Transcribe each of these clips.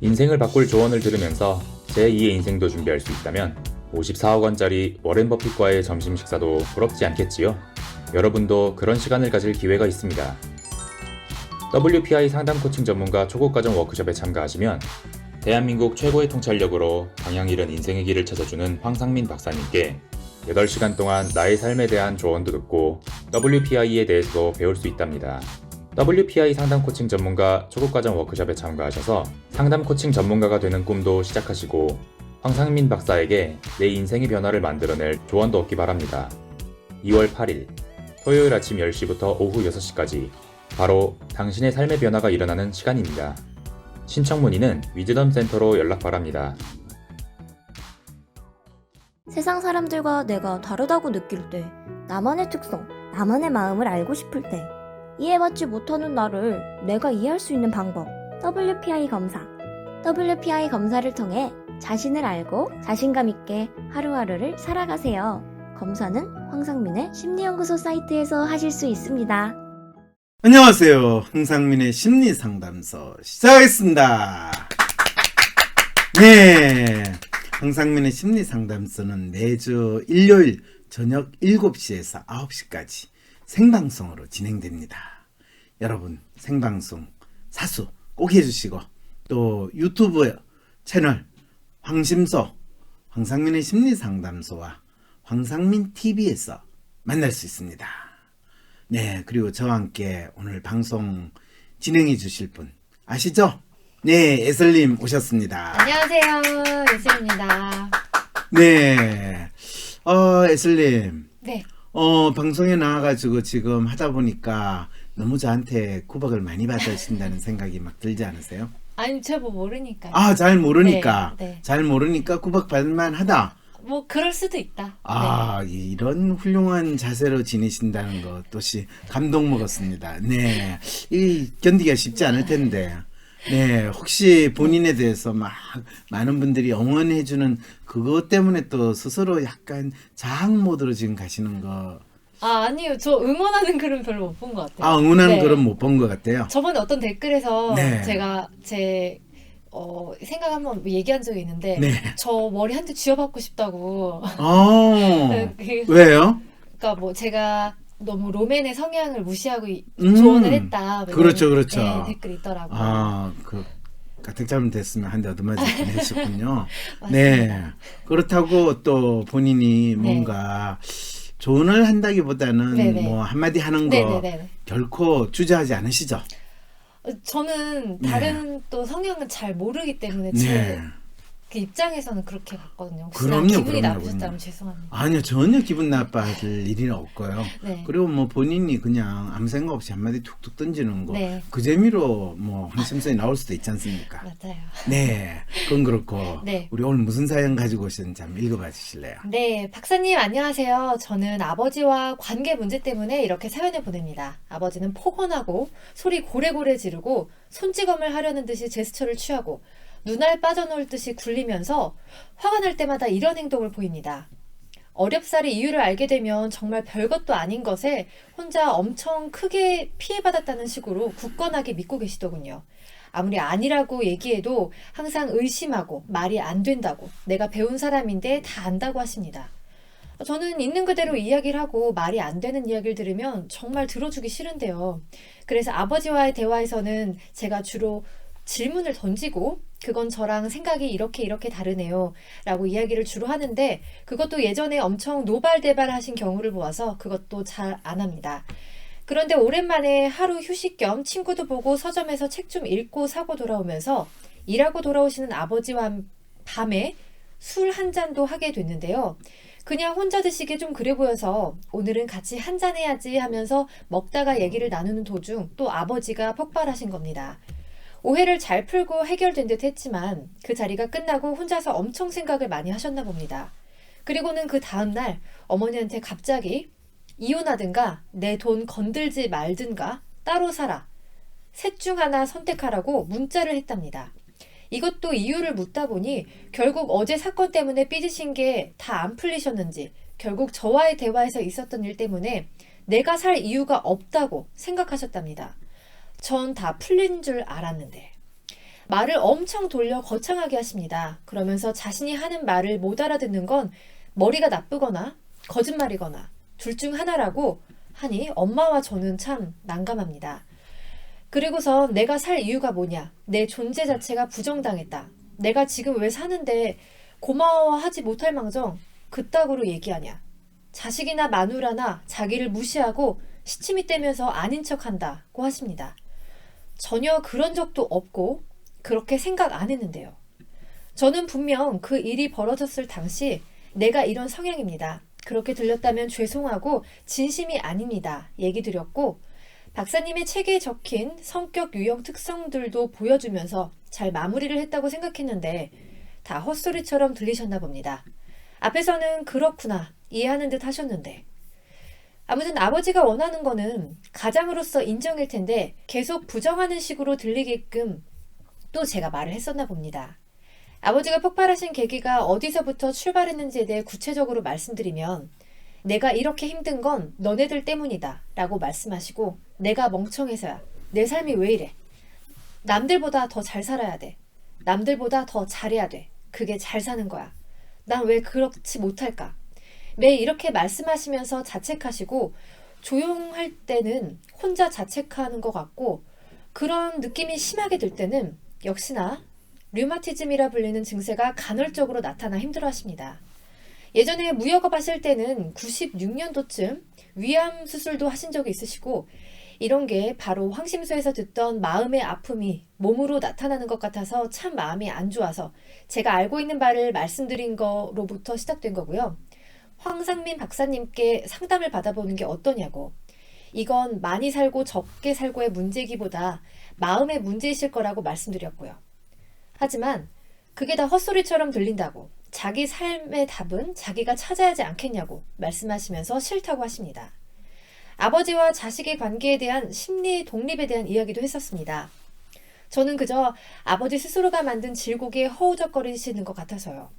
인생을 바꿀 조언을 들으면서 제2의 인생도 준비할 수 있다면 54억 원짜리 워렌 버핏과의 점심 식사도 부럽지 않겠지요? 여러분도 그런 시간을 가질 기회가 있습니다. WPI 상담 코칭 전문가 초급과정 워크숍에 참가하시면 대한민국 최고의 통찰력으로 방향 잃은 인생의 길을 찾아주는 황상민 박사님께 8시간 동안 나의 삶에 대한 조언도 듣고 WPI에 대해서도 배울 수 있답니다. WPI 상담 코칭 전문가 초급과정 워크숍에 참가하셔서 상담 코칭 전문가가 되는 꿈도 시작하시고 황상민 박사에게 내 인생의 변화를 만들어낼 조언도 얻기 바랍니다. 2월 8일 토요일 아침 10시부터 오후 6시까지 바로 당신의 삶의 변화가 일어나는 시간입니다. 신청 문의는 위즈덤 센터로 연락 바랍니다. 세상 사람들과 내가 다르다고 느낄 때, 나만의 특성, 나만의 마음을 알고 싶을 때, 이해받지 못하는 나를 내가 이해할 수 있는 방법, WPI 검사. WPI 검사를 통해 자신을 알고 자신감 있게 하루하루를 살아가세요. 검사는 황상민의 심리연구소 사이트에서 하실 수 있습니다. 안녕하세요. 흥상민의 심리상담소 시작하겠습니다. 네. 흥상민의 심리상담소는 매주 일요일 저녁 7시에서 9시까지 생방송으로 진행됩니다. 여러분, 생방송 사수 꼭 해주시고, 또 유튜브 채널 황심소, 황상민의 심리상담소와 황상민 TV에서 만날 수 있습니다. 네, 그리고 저와 함께 오늘 방송 진행해 주실 분 아시죠? 네, 에슬님 오셨습니다. 안녕하세요. 예슬입니다. 네, 어, 에슬님, 네. 어, 방송에 나와가지고 지금 하다 보니까 너무 저한테 구박을 많이 받으신다는 생각이 막 들지 않으세요? 아니, 저뭐 모르니까요. 아, 잘 모르니까. 네, 네. 잘 모르니까 구박 받을만 하다. 뭐, 그럴 수도 있다. 아, 이런 훌륭한 자세로 지내신다는 것 또시 감동 먹었습니다. 네. 이 견디기가 쉽지 않을 텐데. 네. 혹시 본인에 대해서 막 많은 분들이 응원해주는 그것 때문에 또 스스로 약간 자학 모드로 지금 가시는 거. 네. 아, 아니요. 저 응원하는 글은 별로 못 본 것 같아요. 아, 응원하는 네. 글은 못 본 것 같아요. 저번에 어떤 댓글에서 네. 제가 제, 어, 생각 한번 얘기한 적이 있는데, 네. 저 머리 한 대 쥐어받고 싶다고. 어. 그- 왜요? 그러니까 뭐 제가 너무 로맨의 성향을 무시하고 이- 음. 조언을 했다. 뭐 이런, 그렇죠, 그렇죠. 네, 댓글이 있더라고요. 아, 그, 가택 잘못 됐으면 한 대 얻어맞을 뻔했었군요. 맞습니다. 네. 그렇다고 또 본인이 네. 뭔가 조언을 한다기보다는 네 네. 뭐 한마디 하는 거 네네네. 결코 주저하지 않으시죠? 어, 저는 네. 다른 또 성향은 잘 모르기 때문에 네. 제그 입장에서는 그렇게 봤거든요. 혹시 그럼요, 기분이 그럼요, 나쁘셨다면 그럼요. 죄송합니다. 아니요, 전혀 기분 나빠질 일은 없고요. 네. 그리고 뭐 본인이 그냥 아무 생각 없이 한마디 툭툭 던지는 거. 네. 그 재미로 뭐 한심성이 나올 수도 있지 않습니까? 맞아요. 네. 그건 그렇고. 네. 우리 오늘 무슨 사연 가지고 오셨는지 한번 읽어봐 주실래요? 네, 박사님 안녕하세요. 저는 아버지와 관계 문제 때문에 이렇게 사연을 보냅니다. 아버지는 폭언하고 소리 고래고래 지르고 손찌검을 하려는 듯이 제스처를 취하고 눈알 빠져놓을 듯이 굴리면서 화가 날 때마다 이런 행동을 보입니다. 어렵사리 이유를 알게 되면 정말 별것도 아닌 것에 혼자 엄청 크게 피해받았다는 식으로 굳건하게 믿고 계시더군요. 아무리 아니라고 얘기해도 항상 의심하고 말이 안 된다고 내가 배운 사람인데 다 안다고 하십니다. 저는 있는 그대로 이야기를 하고 말이 안 되는 이야기를 들으면 정말 들어주기 싫은데요. 그래서 아버지와의 대화에서는 제가 주로 질문을 던지고 그건 저랑 생각이 이렇게 이렇게 다르네요. 라고 이야기를 주로 하는데 그것도 예전에 엄청 노발대발 하신 경우를 보아서 그것도 잘 안 합니다. 그런데 오랜만에 하루 휴식 겸 친구도 보고 서점에서 책 좀 읽고 사고 돌아오면서 일하고 돌아오시는 아버지와 함- 밤에 술 한 잔도 하게 됐는데요. 그냥 혼자 드시기 좀 그래 보여서 오늘은 같이 한 잔 해야지 하면서 먹다가 얘기를 나누는 도중 또 아버지가 폭발하신 겁니다. 오해를 잘 풀고 해결된 듯 했지만 그 자리가 끝나고 혼자서 엄청 생각을 많이 하셨나 봅니다. 그리고는 그 다음날 어머니한테 갑자기 이혼하든가 내 돈 건들지 말든가 따로 살아. 셋 중 하나 선택하라고 문자를 했답니다. 이것도 이유를 묻다 보니 결국 어제 사건 때문에 삐지신 게 다 안 풀리셨는지 결국 저와의 대화에서 있었던 일 때문에 내가 살 이유가 없다고 생각하셨답니다. 전 다 풀린 줄 알았는데 말을 엄청 돌려 거창하게 하십니다. 그러면서 자신이 하는 말을 못 알아듣는 건 머리가 나쁘거나 거짓말이거나 둘 중 하나라고 하니 엄마와 저는 참 난감합니다. 그리고선 내가 살 이유가 뭐냐? 내 존재 자체가 부정당했다. 내가 지금 왜 사는데 고마워하지 못할 망정 그따구로 얘기하냐? 자식이나 마누라나 자기를 무시하고 시치미 떼면서 아닌 척 한다고 하십니다. 전혀 그런 적도 없고 그렇게 생각 안 했는데요. 저는 분명 그 일이 벌어졌을 당시 내가 이런 성향입니다. 그렇게 들렸다면 죄송하고 진심이 아닙니다. 얘기 드렸고 박사님의 책에 적힌 성격 유형 특성들도 보여주면서 잘 마무리를 했다고 생각했는데 다 헛소리처럼 들리셨나 봅니다. 앞에서는 그렇구나 이해하는 듯 하셨는데 아무튼 아버지가 원하는 거는 가장으로서 인정일 텐데 계속 부정하는 식으로 들리게끔 또 제가 말을 했었나 봅니다. 아버지가 폭발하신 계기가 어디서부터 출발했는지에 대해 구체적으로 말씀드리면 내가 이렇게 힘든 건 너네들 때문이다 라고 말씀하시고 내가 멍청해서야. 내 삶이 왜 이래? 남들보다 더 잘 살아야 돼. 남들보다 더 잘해야 돼. 그게 잘 사는 거야. 난 왜 그렇지 못할까 매일 이렇게 말씀하시면서 자책하시고 조용할 때는 혼자 자책하는 것 같고 그런 느낌이 심하게 들 때는 역시나 류마티즘이라 불리는 증세가 간헐적으로 나타나 힘들어 하십니다. 예전에 무역업 하실 때는 96년도쯤 위암 수술도 하신 적이 있으시고 이런 게 바로 황심소에서 듣던 마음의 아픔이 몸으로 나타나는 것 같아서 참 마음이 안 좋아서 제가 알고 있는 바를 말씀드린 거로부터 시작된 거고요. 황상민 박사님께 상담을 받아보는 게 어떠냐고. 이건 많이 살고 적게 살고의 문제기보다 마음의 문제이실 거라고 말씀드렸고요. 하지만 그게 다 헛소리처럼 들린다고 자기 삶의 답은 자기가 찾아야 하지 않겠냐고 말씀하시면서 싫다고 하십니다. 아버지와 자식의 관계에 대한 심리 독립에 대한 이야기도 했었습니다. 저는 그저 아버지 스스로가 만든 질곡에 허우적거리시는 것 같아서요.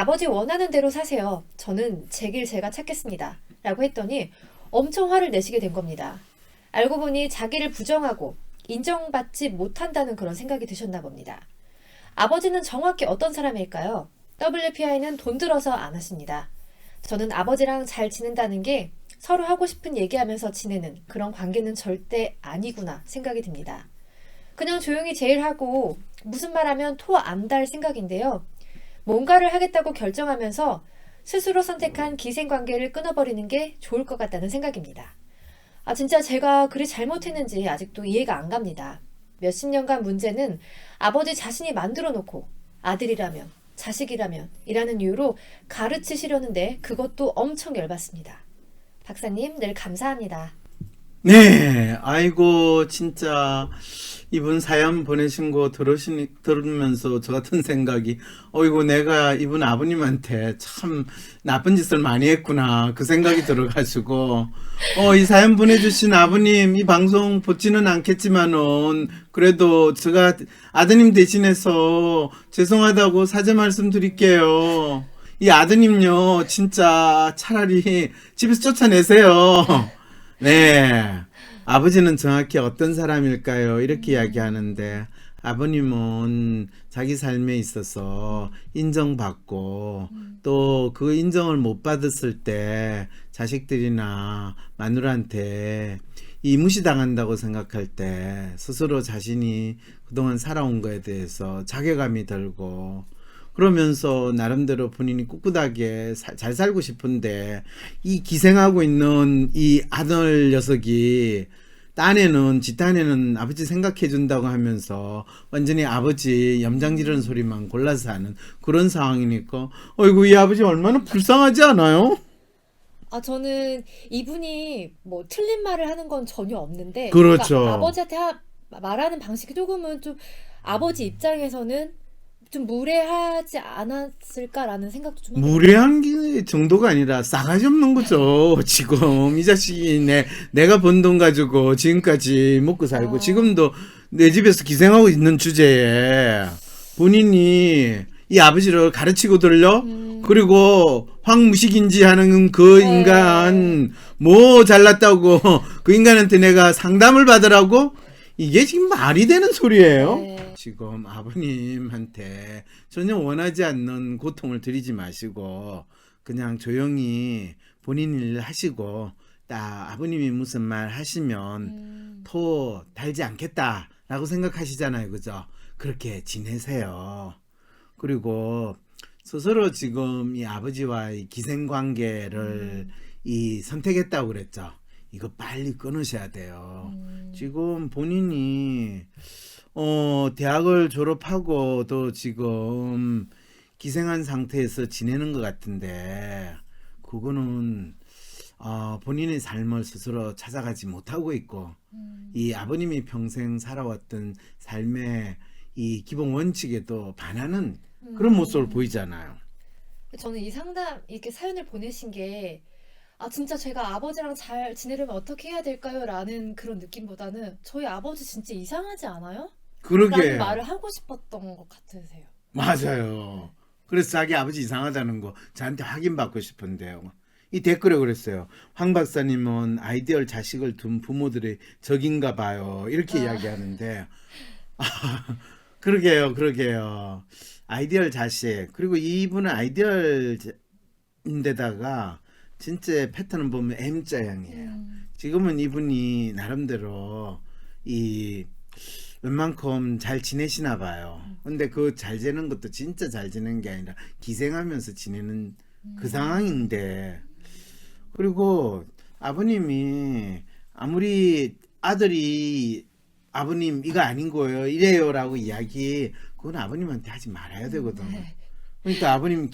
아버지 원하는 대로 사세요. 저는 제 길 제가 찾겠습니다. 라고 했더니 엄청 화를 내시게 된 겁니다. 알고 보니 자기를 부정하고 인정받지 못한다는 그런 생각이 드셨나 봅니다. 아버지는 정확히 어떤 사람일까요? WPI는 돈 들어서 안 하십니다. 저는 아버지랑 잘 지낸다는 게 서로 하고 싶은 얘기하면서 지내는 그런 관계는 절대 아니구나 생각이 듭니다. 그냥 조용히 제일 하고 무슨 말 하면 토 안 달 생각인데요. 뭔가를 하겠다고 결정하면서 스스로 선택한 기생관계를 끊어버리는 게 좋을 것 같다는 생각입니다. 아, 진짜 제가 그리 잘못했는지 아직도 이해가 안 갑니다. 몇십 년간 문제는 아버지 자신이 만들어 놓고 아들이라면, 자식이라면 이라는 이유로 가르치시려는데 그것도 엄청 열받습니다. 박사님, 늘 감사합니다. 네, 아이고 진짜 이분 사연 보내신 거 들으시니 들으면서 저 같은 생각이 어이구 내가 이분 아버님한테 참 나쁜 짓을 많이 했구나 그 생각이 들어가지고 어 이 사연 보내주신 아버님 이 방송 보지는 않겠지만은 그래도 제가 아드님 대신해서 죄송하다고 사죄 말씀드릴게요. 이 아드님요 진짜 차라리 집에서 쫓아내세요. 네. 아버지는 정확히 어떤 사람일까요? 이렇게 이야기하는데 아버님은 자기 삶에 있어서 인정받고 또 그 인정을 못 받았을 때 자식들이나 마누라한테 이 무시당한다고 생각할 때 스스로 자신이 그동안 살아온 거에 대해서 자괴감이 들고 그러면서 나름대로 본인이 꿋꿋하게 사- 잘 살고 싶은데 이 기생하고 있는 이 아들 녀석이 딴에는 지 딴에는 아버지 생각해 준다고 하면서 완전히 아버지 염장 지르는 소리만 골라서 하는 그런 상황이니까 어이구 이 아버지 얼마나 불쌍하지 않아요? 아, 저는 이분이 뭐 틀린 말을 하는 건 전혀 없는데. 그렇죠. 그러니까 아버지한테 하- 말하는 방식이 조금은 좀 아버지 입장에서는 좀 무례하지 않았을까라는 생각도 좀. 무례한 게 정도가 아니라 싸가지 없는 거죠. 지금 이 자식이 내 내가 번 돈 가지고 지금까지 먹고 살고 어. 지금도 내 집에서 기생하고 있는 주제에 본인이 이 아버지를 가르치고 들려 음. 그리고 황무식인지 하는 그 네. 인간 뭐 잘났다고 그 인간한테 내가 상담을 받으라고 이게 지금 말이 되는 소리예요. 네. 지금 아버님한테 전혀 원하지 않는 고통을 드리지 마시고 그냥 조용히 본인 일 하시고 딱 아버님이 무슨 말 하시면 음. 토 달지 않겠다라고 생각하시잖아요. 그죠? 그렇게 지내세요. 그리고 스스로 지금 이 아버지와의 기생 관계를 이 선택했다고 그랬죠. 이거 빨리 끊으셔야 돼요. 음. 지금 본인이 어 대학을 졸업하고도 지금 기생한 상태에서 지내는 것 같은데 그거는 어 본인의 삶을 스스로 찾아가지 못하고 있고 음. 이 아버님이 평생 살아왔던 삶의 이 기본 원칙에도 반하는 그런 음. 모습을 보이잖아요. 저는 이 상담 이렇게 사연을 보내신 게 아 진짜 제가 아버지랑 잘 지내려면 어떻게 해야 될까요? 라는 그런 느낌보다는 저희 아버지 진짜 이상하지 않아요? 그러게 라는 말을 하고 싶었던 것 같으세요. 맞아요. 그래서 자기 아버지 이상하다는 거 저한테 확인받고 싶은데요. 이 댓글에 그랬어요. 황 박사님은 아이디얼 자식을 둔 부모들의 적인가 봐요. 이렇게 아. 이야기하는데 아, 그러게요, 그러게요. 아이디얼 자식 그리고 이분은 아이디얼인데다가 진짜 패턴을 보면 M자형이에요. 음. 지금은 이분이 나름대로 이 웬만큼 잘 지내시나 봐요. 근데 그 잘 지내는 것도 진짜 잘 지내는 게 아니라 기생하면서 지내는 그 상황인데 그리고 아버님이 아무리 아들이 아버님 이거 아닌 거예요 이래요라고 이야기 그건 아버님한테 하지 말아야 되거든요. 네. 그러니까 아버님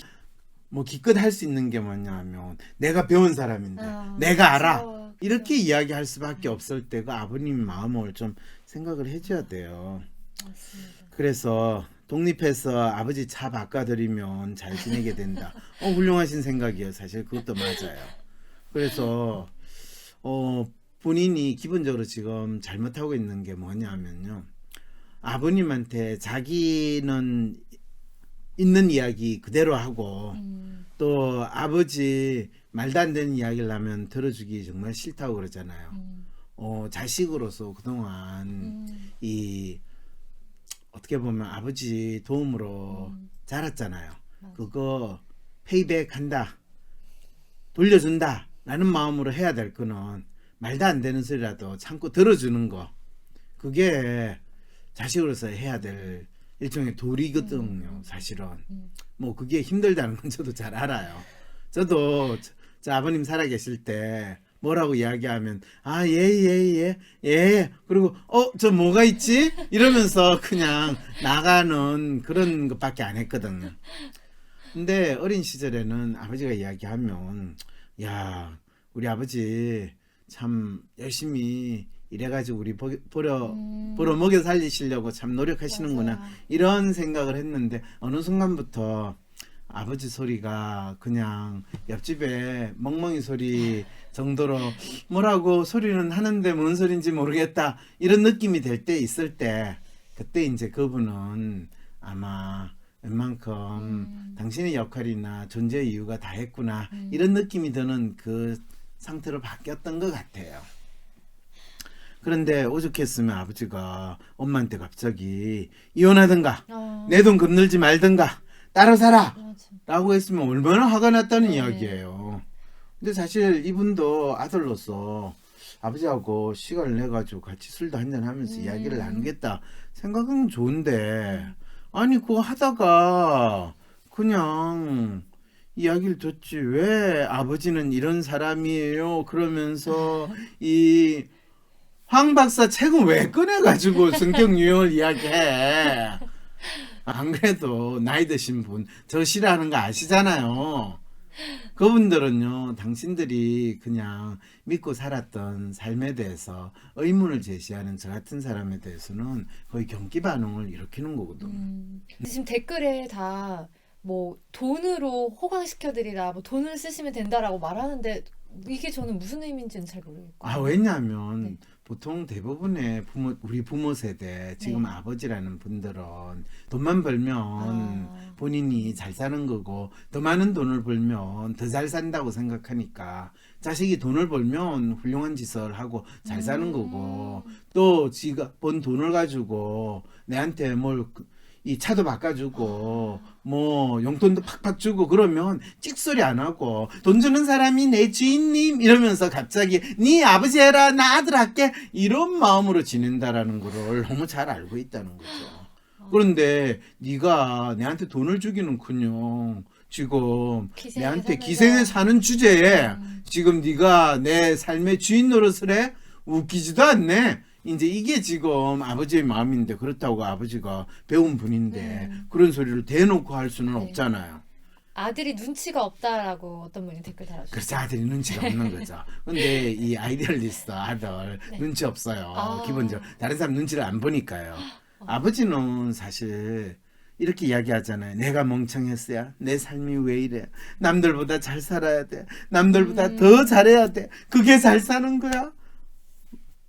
뭐 기껏 할 수 있는 게 뭐냐면 내가 배운 사람인데 아, 내가 알아 그쵸. 이렇게 이야기할 수밖에 없을 때가 아버님 마음을 좀 생각을 해줘야 돼요. 맞습니다. 그래서 독립해서 아버지 차 바꿔드리면 잘 지내게 된다. 어 훌륭하신 생각이에요. 사실 그것도 맞아요. 그래서 어 본인이 기본적으로 지금 잘못하고 있는 게 뭐냐면요. 아버님한테 자기는 있는 이야기 그대로 하고 음. 또 아버지 말도 안 되는 이야기를 하면 들어주기 정말 싫다고 그러잖아요. 음. 어, 자식으로서 그동안 음. 이 어떻게 보면 아버지 도움으로 음. 자랐잖아요. 맞아. 그거 페이백 한다. 돌려준다. 라는 마음으로 해야 될 거는 말도 안 되는 소리라도 참고 들어주는 거. 그게 자식으로서 해야 될 일종의 도리거든요, 사실은. 음. 뭐 그게 힘들다는 건 저도 잘 알아요. 저도 아버님 살아계실 때 뭐라고 이야기하면 아 예 예 예 예 그리고 어 저 뭐가 있지 이러면서 그냥 나가는 그런 것밖에 안 했거든요. 근데 어린 시절에는 아버지가 이야기하면 야 우리 아버지 참 열심히 일해가지고 우리 보, 보려 음. 보러 먹여 살리시려고 참 노력하시는구나 맞아요. 이런 생각을 했는데 어느 순간부터 아버지 소리가 그냥 옆집에 멍멍이 소리 정도로 뭐라고 소리는 하는데 뭔 소리인지 모르겠다 이런 느낌이 될 때 있을 때 그때 이제 그분은 아마 웬만큼 음. 당신의 역할이나 존재 이유가 다 했구나 음. 이런 느낌이 드는 그 상태로 바뀌었던 것 같아요. 그런데 오죽했으면 아버지가 엄마한테 갑자기 이혼하든가 아, 내돈 건들지 말든가 따로 살아 맞아. 라고 했으면 얼마나 화가 났다는 네. 이야기예요. 근데 사실 이분도 아들로서 아버지하고 시간을 내가지고 같이 술도 한잔 하면서 음. 이야기를 나누겠다 생각은 좋은데 아니 그거 하다가 그냥 이야기를 듣지 왜 아버지는 이런 사람이에요 그러면서 이 황 박사 책은 왜 꺼내가지고 성경 유형을 이야기해 안 그래도 나이 드신 분 저 싫어하는 거 아시잖아요. 그분들은요, 당신들이 그냥 믿고 살았던 삶에 대해서 의문을 제시하는 저 같은 사람에 대해서는 거의 경기 반응을 일으키는 거거든요. 음. 지금 댓글에 다 뭐 돈으로 호강시켜드리라, 뭐 돈을 쓰시면 된다라고 말하는데 이게 저는 무슨 의미인지는 잘 모르겠고. 아, 왜냐하면 네. 보통 대부분의 부모 우리 부모 세대 지금 네. 아버지라는 분들은 돈만 벌면 아. 본인이 잘 사는 거고 더 많은 돈을 벌면 더 잘 산다고 생각하니까 자식이 돈을 벌면 훌륭한 짓을 하고 잘 사는 음. 거고 또 지가 번 돈을 가지고 내한테 뭘 이 차도 바꿔주고 뭐 용돈도 팍팍 주고 그러면 찍소리 안 하고 돈 주는 사람이 내 주인님 이러면서 갑자기 네 아버지 해라 나 아들 할게 이런 마음으로 지낸다라는 거를 너무 잘 알고 있다는 거죠. 그런데 네가 내한테 돈을 주기는커녕 지금 내한테 기생에 사는 주제에 음. 지금 네가 내 삶의 주인 노릇을 해 웃기지도 않네. 이제 이게 지금 아버지의 마음인데 그렇다고 아버지가 배운 분인데 음. 그런 소리를 대놓고 할 수는 네. 없잖아요. 아들이 눈치가 없다라고 어떤 분이 댓글 달아주셨어요. 그래서 아들이 눈치가 없는 거죠. 근데 이 아이디얼리스트 아들 네. 눈치 없어요. 아. 기본적으로 다른 사람 눈치를 안 보니까요. 아버지는 사실 이렇게 이야기하잖아요. 내가 멍청했어야 내 삶이 왜 이래? 남들보다 잘 살아야 돼. 남들보다 음. 더 잘해야 돼. 그게 잘 사는 거야?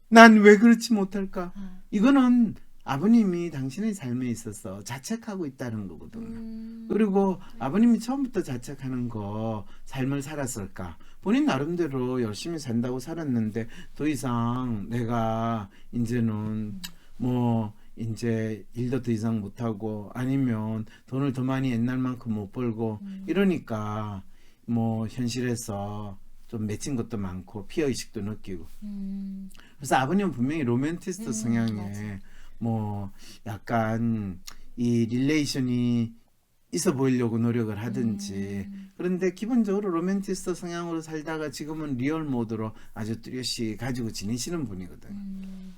난 왜 그렇지 못할까? 아. 이거는 아버님이 당신의 삶에 있어서 자책하고 있다는 거거든요. 음. 그리고 아버님이 처음부터 자책하는 거 삶을 살았을까? 본인 나름대로 열심히 산다고 살았는데 더 이상 내가 이제는 뭐 이제 일도 더 이상 못 하고 아니면 돈을 더 많이 옛날만큼 못 벌고 음. 이러니까 뭐 현실에서 좀 맺힌 것도 많고 피해 의식도 느끼고 음. 그래서 아버님은 분명히 로맨티스트 음, 성향에. 뭐 약간 이 릴레이션이 있어 보이려고 노력을 하든지 음. 그런데 기본적으로 로맨티스트 성향으로 살다가 지금은 리얼 모드로 아주 뚜렷이 가지고 지내시는 분이거든. 요 음.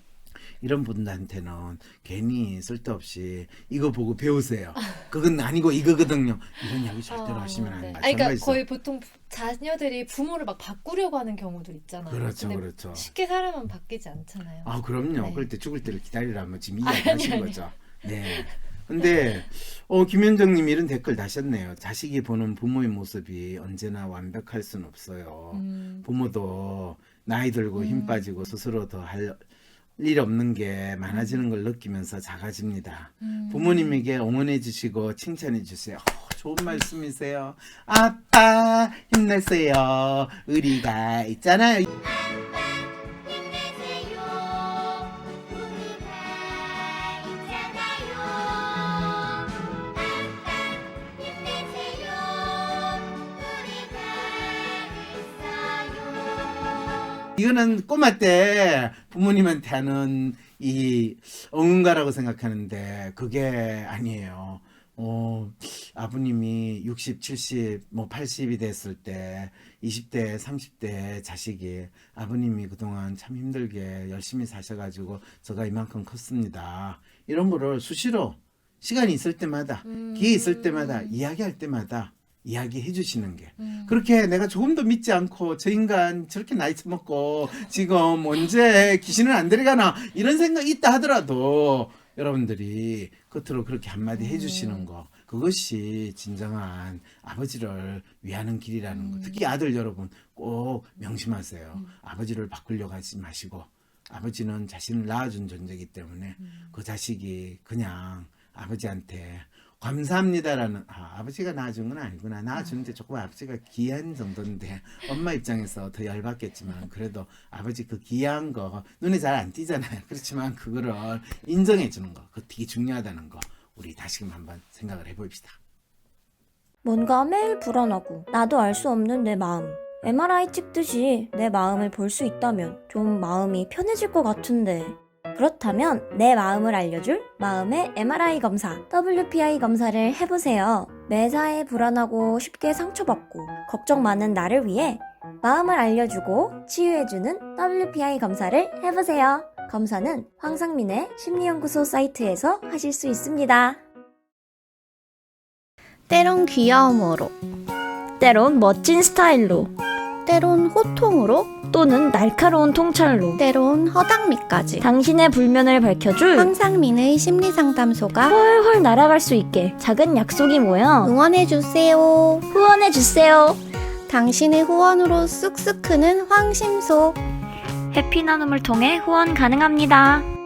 이런 분들한테는 괜히 쓸데없이 이거 보고 배우세요. 그건 아니고 이거거든요. 이런 이야기 절대로 어, 하시면 안 네. 돼요. 아니, 그러니까 거의 보통 부- 자녀들이 부모를 막 바꾸려고 하는 경우들 있잖아요. 그렇죠, 그렇죠. 쉽게 사람은 바뀌지 않잖아요. 아 그럼요. 네. 그럴 때 죽을 때를 기다리라면 지금 이야기하신. 거죠. 네. 근데 어 김현정님 이런 댓글 다셨네요. 자식이 보는 부모의 모습이 언제나 완벽할 순 없어요. 음. 부모도 나이 들고 힘 음. 빠지고 스스로 더 할 일 없는 게 많아지는 걸 느끼면서 작아집니다. 음. 부모님에게 응원해 주시고 칭찬해 주세요. 어, 좋은 말씀이세요. 아빠 힘내세요. 의리가 있잖아요. 이거는 꼬마 때 부모님한테 하는 이 응가라고 생각하는데 그게 아니에요. 어, 아버님이 60, 70, 뭐 80이 됐을 때 20대, 30대 자식이 아버님이 그동안 참 힘들게 열심히 사셔가지고 제가 이만큼 컸습니다. 이런 거를 수시로 시간이 있을 때마다 음. 기회 있을 때마다 이야기할 때마다 이야기해 주시는 게 음. 그렇게 내가 조금 더 믿지 않고 저 인간 저렇게 나이 먹고 지금 언제 귀신을 안 데려가나 이런 생각이 있다 하더라도 여러분들이 겉으로 그렇게 한마디 음. 해주시는 거 그것이 진정한 아버지를 위하는 길이라는 거 음. 특히 아들 여러분 꼭 명심하세요 음. 아버지를 바꾸려고 하지 마시고 아버지는 자신을 낳아준 존재이기 때문에 음. 그 자식이 그냥 아버지한테 감사합니다라는 아, 아버지가 낳아준 건 아니구나 낳아주는데 조금 아버지가 귀한 정도인데 엄마 입장에서 더 열받겠지만 그래도 아버지 그 귀한 거 눈에 잘 안 띄잖아요 그렇지만 그거를 인정해 주는 거 그거 되게 중요하다는 거 우리 다시금 한번 생각을 해봅시다 뭔가 매일 불안하고 나도 알 수 없는 내 마음. MRI 찍듯이 내 마음을 볼 수 있다면 좀 마음이 편해질 것 같은데. 그렇다면 내 마음을 알려줄 마음의 MRI 검사, WPI 검사를 해보세요. 매사에 불안하고 쉽게 상처받고 걱정 많은 나를 위해 마음을 알려주고 치유해주는 WPI 검사를 해보세요. 검사는 황상민의 심리연구소 사이트에서 하실 수 있습니다. 때론 귀여움으로, 때론 멋진 스타일로, 때론 호통으로, 또는 날카로운 통찰로 때론 허당미까지. 당신의 불면을 밝혀줄 황상민의 심리상담소가 훨훨 날아갈 수 있게 작은 약속이 모여 응원해주세요. 후원해주세요. 당신의 후원으로 쑥쑥 크는 황심소. 해피 나눔을 통해 후원 가능합니다.